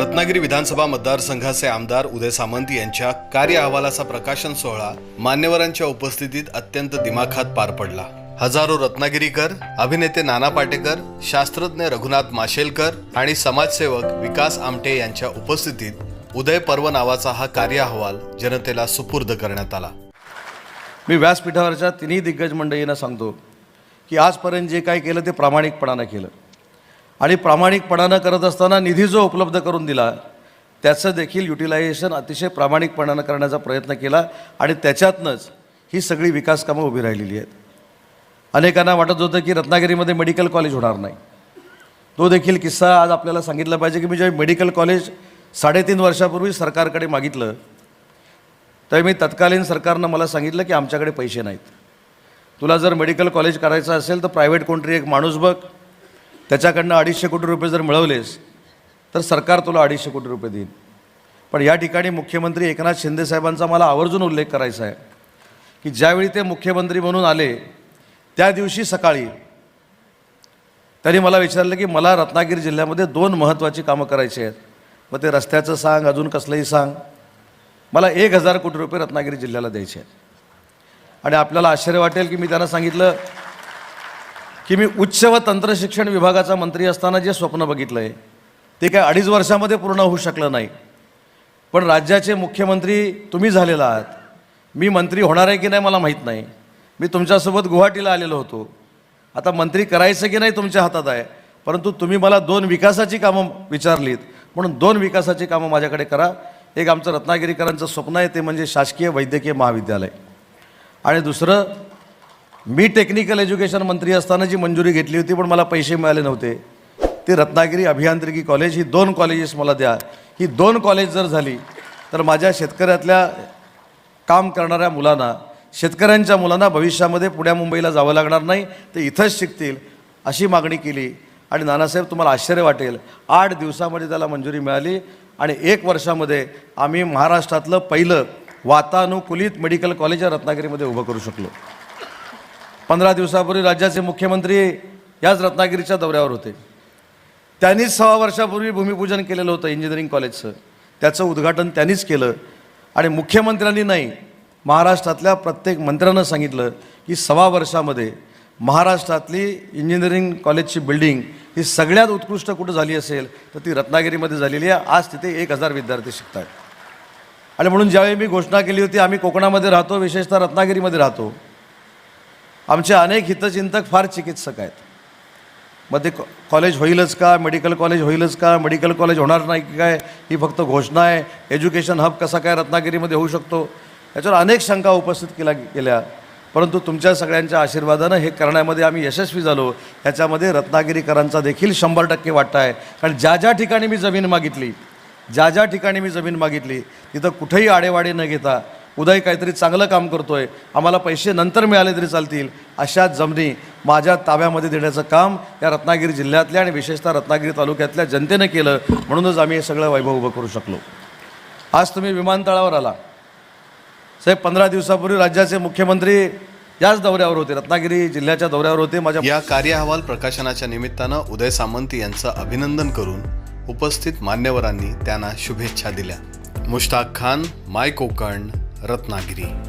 रत्नागिरी विधानसभा मतदारसंघाचे आमदार उदय सामंत यांच्या कार्य अहवालाचा प्रकाशन सोहळा मान्यवरांच्या उपस्थितीत अत्यंत दिमाखात पार पडला. हजारो रत्नागिरीकर अभिनेते नाना पाटेकर शास्त्रज्ञ रघुनाथ माशेलकर आणि समाजसेवक विकास आमटे यांच्या उपस्थितीत उदय पर्व नावाचा हा कार्य अहवाल जनतेला सुपूर्द करण्यात आला. मी व्यासपीठावरच्या तिन्ही दिग्गज मंडळींना सांगतो की आजपर्यंत जे काही केलं ते प्रामाणिकपणानं केलं. आणि प्रामाणिकपणानं करत असताना निधी जो उपलब्ध करून दिला त्याचं देखील युटिलायझेशन अतिशय प्रामाणिकपणानं करण्याचा प्रयत्न केला आणि त्याच्यातनंच ही सगळी विकासकामं उभी राहिलेली आहेत. अनेकांना वाटत होतं की रत्नागिरीमध्ये मेडिकल कॉलेज होणार नाही. तो देखील किस्सा आज आपल्याला सांगितला पाहिजे की मी जेव्हा मेडिकल कॉलेज साडेतीन वर्षापूर्वी सरकारकडे मागितलं तर मी तत्कालीन सरकारनं मला सांगितलं की आमच्याकडे पैसे नाहीत. तुला जर मेडिकल कॉलेज करायचं असेल तर प्रायव्हेट कोणतरी एक माणूस बघ. त्याच्याकडनं अडीचशे कोटी रुपये जर मिळवलेस तर सरकार तुला अडीचशे कोटी रुपये देईल. पण या ठिकाणी मुख्यमंत्री एकनाथ शिंदेसाहेबांचा मला आवर्जून उल्लेख करायचा आहे की ज्यावेळी ते मुख्यमंत्री म्हणून आले त्या दिवशी सकाळी त्यांनी मला विचारलं की मला रत्नागिरी जिल्ह्यामध्ये दोन महत्त्वाची कामं करायची आहेत. मग ते रस्त्याचं सांग अजून कसलंही सांग. मला एक हजार कोटी रुपये रत्नागिरी जिल्ह्याला द्यायचे आहेत. आणि आपल्याला आश्चर्य वाटेल की मी त्यांना सांगितलं की मी उच्च व तंत्रशिक्षण विभागाचा मंत्री असताना जे स्वप्न बघितलं आहे ते काय अडीच वर्षामध्ये पूर्ण होऊ शकलं नाही. पण राज्याचे मुख्यमंत्री तुम्ही झालेला आहात. मी मंत्री होणार आहे की नाही मला माहीत नाही. मी तुमच्यासोबत गुवाहाटीला आलेलो होतो. आता मंत्री करायचं की नाही तुमच्या हातात आहे. परंतु तुम्ही मला दोन विकासाची कामं विचारलीत. म्हणून दोन विकासाची कामं माझ्याकडे करा. एक आमचं रत्नागिरीकरांचं स्वप्न आहे ते म्हणजे शासकीय वैद्यकीय महाविद्यालय. आणि दुसरं मी टेक्निकल एज्युकेशन मंत्री असताना जी मंजुरी घेतली होती पण मला पैसे मिळाले नव्हते. ती रत्नागिरी अभियांत्रिकी कॉलेज ही दोन कॉलेजेस मला द्या. ही दोन कॉलेज जर झाली तर माझ्या शेतकऱ्यातल्या काम करणाऱ्या मुलांना शेतकऱ्यांच्या मुलांना भविष्यामध्ये पुण्या मुंबईला जावं लागणार नाही ते इथंच शिकतील अशी मागणी केली. आणि नानासाहेब तुम्हाला आश्चर्य वाटेल आठ दिवसामध्ये त्याला मंजुरी मिळाली आणि एक वर्षामध्ये आम्ही महाराष्ट्रातलं पहिलं वातानुकूलित मेडिकल कॉलेज या रत्नागिरीमध्ये उभं करू शकलो. पंधरा दिवसापूर्वी राज्याचे मुख्यमंत्री याच रत्नागिरीच्या दौऱ्यावर होते. त्यांनीच सव्वा वर्षापूर्वी भूमिपूजन केलेलं होतं इंजिनिअरिंग कॉलेजचं त्याचं उद्घाटन त्यांनीच केलं. आणि मुख्यमंत्र्यांनी नाही महाराष्ट्रातल्या प्रत्येक मंत्र्यांना सांगितलं की सव्वा वर्षामध्ये महाराष्ट्रातली इंजिनिअरिंग कॉलेजची बिल्डिंग ही सगळ्यात उत्कृष्ट कुठं झाली असेल तर ती रत्नागिरीमध्ये झालेली आहे. आज तिथे एक हजार विद्यार्थी शिकत आहेत आणि म्हणून ज्यावेळी मी घोषणा केली होती आम्ही कोकणामध्ये राहतो विशेषतः रत्नागिरीमध्ये राहतो. आमचे अनेक हितचिंतक फार चिकित्सक आहेत. मग ते कॉ- कॉलेज होईलच का? मेडिकल कॉलेज होईलच का? मेडिकल कॉलेज होणार नाही की काय? ही फक्त घोषणा आहे. एज्युकेशन हब कसा काय रत्नागिरीमध्ये होऊ शकतो? याच्यावर अनेक शंका उपस्थित केल्या केल्या परंतु तुमच्या सगळ्यांच्या आशीर्वादानं हे करण्यामध्ये आम्ही यशस्वी झालो. याच्यामध्ये रत्नागिरीकरांचा देखील शंभर टक्के वाटा आहे. कारण ज्या ज्या ठिकाणी मी जमीन मागितली ज्या ज्या ठिकाणी मी जमीन मागितली तिथं कुठेही आडेवाडे न घेता उदय काहीतरी चांगलं काम करतोय आम्हाला पैसे नंतर मिळाले तरी चालतील अशा जमिनी माझ्या ताब्यामध्ये देण्याचं काम या रत्नागिरी जिल्ह्यातल्या आणि विशेषतः रत्नागिरी तालुक्यातल्या जनतेनं केलं म्हणूनच आम्ही हे सगळं वैभव उभं करू शकलो. आज तुम्ही विमानतळावर आला. साहेब पंधरा दिवसापूर्वी राज्याचे मुख्यमंत्री याच दौऱ्यावर होते रत्नागिरी जिल्ह्याच्या दौऱ्यावर होते माझ्या या कार्य अहवाल प्रकाशनाच्या निमित्तानं उदय सामंत यांचं अभिनंदन करून उपस्थित मान्यवरांनी त्यांना शुभेच्छा दिल्या. मुश्ताक खान माय कोकण. रत्नागिरी.